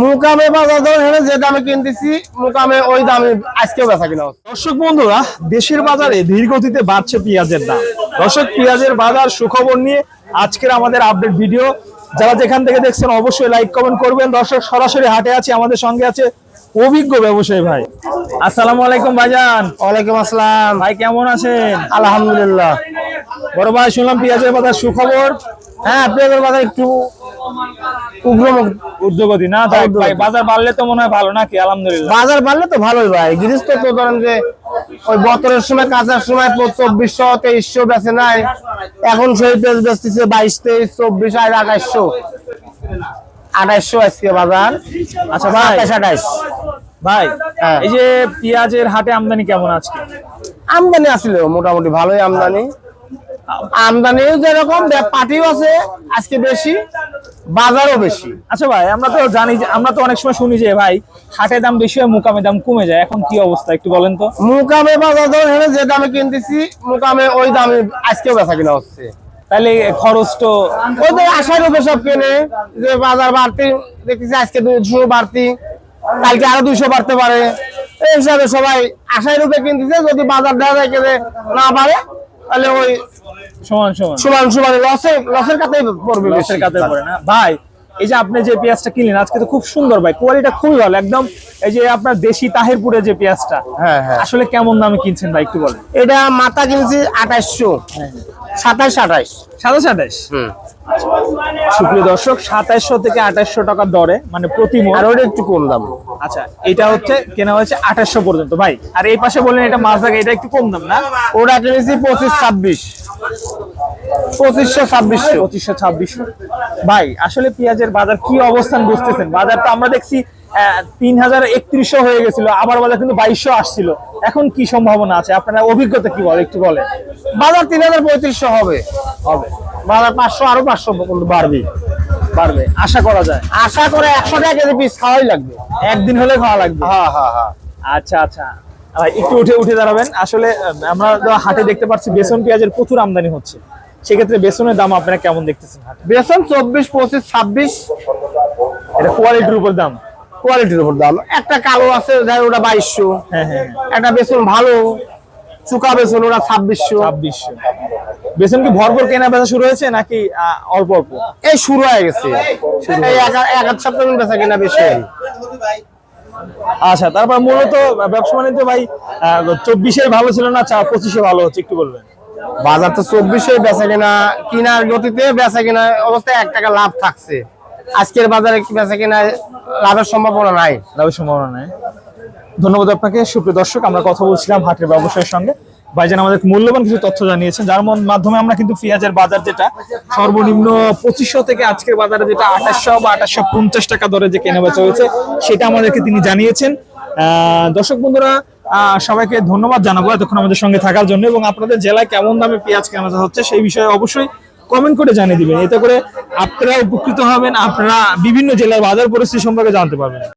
মুকামে বাজার দর হেনে যে দামে কিনতেছি মুকামে ওই দামে আজকেও বেচা কিনা দর্শক বন্ধুরা দেশের বাজারে ধীর গতিতে বাড়ছে পেঁয়াজের দাম। দর্শক পেঁয়াজের বাজার সুখবর নিয়ে আজকের আমাদের আপডেট ভিডিও যারা যেখান থেকে দেখছেন অবশ্যই লাইক কমেন্ট করবেন। দর্শক সরাসরি হাটে আছে আমাদের সঙ্গে আছে অভিজ্ঞ ব্যবসায়ী ভাই। আসসালামু আলাইকুম ভাইজান। ওয়ালাইকুম আসসালাম। ভাই কেমন আছেন? আলহামদুলিল্লাহ। বড় ভাই শুনলাম পেঁয়াজের বাজার সুখবর। হ্যাঁ আপনাদের বাজার একটু উগ্র না? ভাই বাজার বাড়লে তো মনে হয় ভালো নাকি? আলহামদুলিল্লাহ। বাজার বাড়লে তো ভালোই ভাই। গৃহস্থ তো ধরেন যে ওই বতরের সময় কাঁচার সময় চব্বিশশো তেইশশো বেচে নাই। এখন সেই বেচতেছে বাইশ তেইশ চব্বিশ আর আঠাইশশো। আঠাইশশো আজকে বাজার। আচ্ছা ভাই। আঠাইশ। ভাই হ্যাঁ। এই যে পেঁয়াজের হাটে আমদানি কেমন আজকে? আমদানি আসলে মোটামুটি ভালোই আমদানি। আমদানি যেরকম পাটিও আছে আজকে বেশি বাজারও বেশি। আচ্ছা ভাই আমরা তো জানি যে আমরা তো অনেক সময় শুনি যে ভাই হাটের দাম বেশি হয় মুকামে দাম কমে যায়। এখন কি অবস্থা একটু বলেন তো। মুকামে বাজার দর যে দামে কিনতেছি মুকামে ওই দামে আজকেও বেচা কিনা হচ্ছে। তাহলে খরচ তো ওই তো আশার উপরে সব কেনে যে বাজার বাড়তি দেখতেছি আজকে দুশো বাড়তি কালকে আরও দুইশো বাড়তে পারে। এই হিসাবে সবাই আশায় রূপে কিনতেছে যদি বাজার দেওয়া যায় না পারে তাহলে ওই সমান সমান। সমান সমান। লসে লসের কাতেই পড়বে লসের কাতে পড়ে না। ভাই এই যে আপনি যে পেঁয়াজটা কিনলেন আজকে তো খুব সুন্দর ভাই কোয়ালিটা খুবই ভালো একদম এই যে আপনার দেশি তাহেরপুরে যে পেঁয়াজটা হ্যাঁ হ্যাঁ। আসলে কেমন দামে কিনছেন ভাই একটু বলেন। এটা মাথা কিনছি আঠাশশো সাতাশ আঠাশ সাতাশ আঠাশ হুম। সুপ্রিয় দর্শক সাতাইশশো থেকে আঠাশশো টাকার দরে মানে প্রতি আর ওটা একটু কম দাম। আচ্ছা এটা হচ্ছে কেনা হয়েছে আঠাশশো পর্যন্ত ভাই। আর এই পাশে বললেন এটা মাছ এটা একটু কম দাম না? ওটা কিনেছি পঁচিশ ছাব্বিশ। পঁচিশশো ছাব্বিশশো। পঁচিশশো ছাব্বিশশো। ভাই আসলে পেঁয়াজের বাজার কি অবস্থান বুঝতেছেন? বাজার তো আমরা দেখছি তিন হাজার একত্রিশশো হয়ে গেছিল আবার বাজার কিন্তু বাইশশো আসছিল। এখন কি সম্ভাবনা আছে? আপনার অভিজ্ঞতা কি বলে একটু বলেন। বাজার তিন হাজার পঁয়ত্রিশশো হবে। হবে। বাজার পাঁচশো আরও পাঁচশো পর্যন্ত বাড়বে। আশা করা যায়। আশা করে একশো টাকা কেজি পিস খাওয়াই লাগবে। একদিন হলে খাওয়া লাগবে? হ্যাঁ হ্যাঁ হ্যাঁ। আচ্ছা আচ্ছা। ভাই একটু উঠে উঠে দাঁড়াবেন। আসলে আমরা হাটে দেখতে পাচ্ছি বেসন পেঁয়াজের প্রচুর আমদানি হচ্ছে। সেক্ষেত্রে বেসনের দাম আপনারা কেমন দেখতেছেন বেসন চব্বিশ পঁচিশ ছাব্বিশ। এটা কোয়ালিটির উপর দাম? কোয়ালিটির উপর দাম। একটা কালো আছে ওটা বাইশশো। হ্যাঁ হ্যাঁ। একটা বেসন ভালো চুকা বেসন ওটা ছাব্বিশশো। ছাব্বিশশো। বেসন কি ভরপুর কেনা বেচা শুরু হয়েছে নাকি অল্প অল্প? এই শুরু হয়ে গেছে। এই এক এক আধ সপ্তাহ বেচা কিনা বেশি। আচ্ছা তারপর মূলত ব্যবসা বাণিজ্য ভাই চব্বিশে ভালো ছিল না পঁচিশে ভালো হচ্ছে একটু বলবেন। বাজার তো চব্বিশে বেচা কিনা, কিনার গতিতে বেচা কিনা অবস্থায় এক টাকা লাভ থাকছে। আজকের বাজারে বেচা কিনা, লাভের সম্ভাবনা নাই। লাভের সম্ভাবনা নেই। ধন্যবাদ আপনাকে। সুপ্রিয় দর্শক, আমরা কথা বলছিলাম হাটের ব্যবসায়ের সঙ্গে। ভাইজান আমাদের মূল্যবান কিছু তথ্য জানিয়েছেন। যার মাধ্যমে আমরা কিন্তু পেঁয়াজের বাজার যেটা, সর্বনিম্ন পঁচিশশো থেকে আজকের বাজারে যেটা আঠাশশো বা আঠাশশো পঞ্চাশ টাকা দরে যে কেনা বেচা হয়েছে, সেটা আমাদেরকে তিনি জানিয়েছেন। দর্শক বন্ধুরা সবাইকে ধন্যবাদ জানাব এতক্ষণ আমাদের সঙ্গে থাকার জন্য এবং আপনাদের জেলায় কেমন দামে পেঁয়াজ কেনা হচ্ছে সেই বিষয়ে অবশ্যই কমেন্ট করে জানিয়ে দিবেন। এতে করে আপনারা উপকৃত হবেন, আপনারা বিভিন্ন জেলার বাজার পরিস্থিতি সম্পর্কে জানতে পারবেন।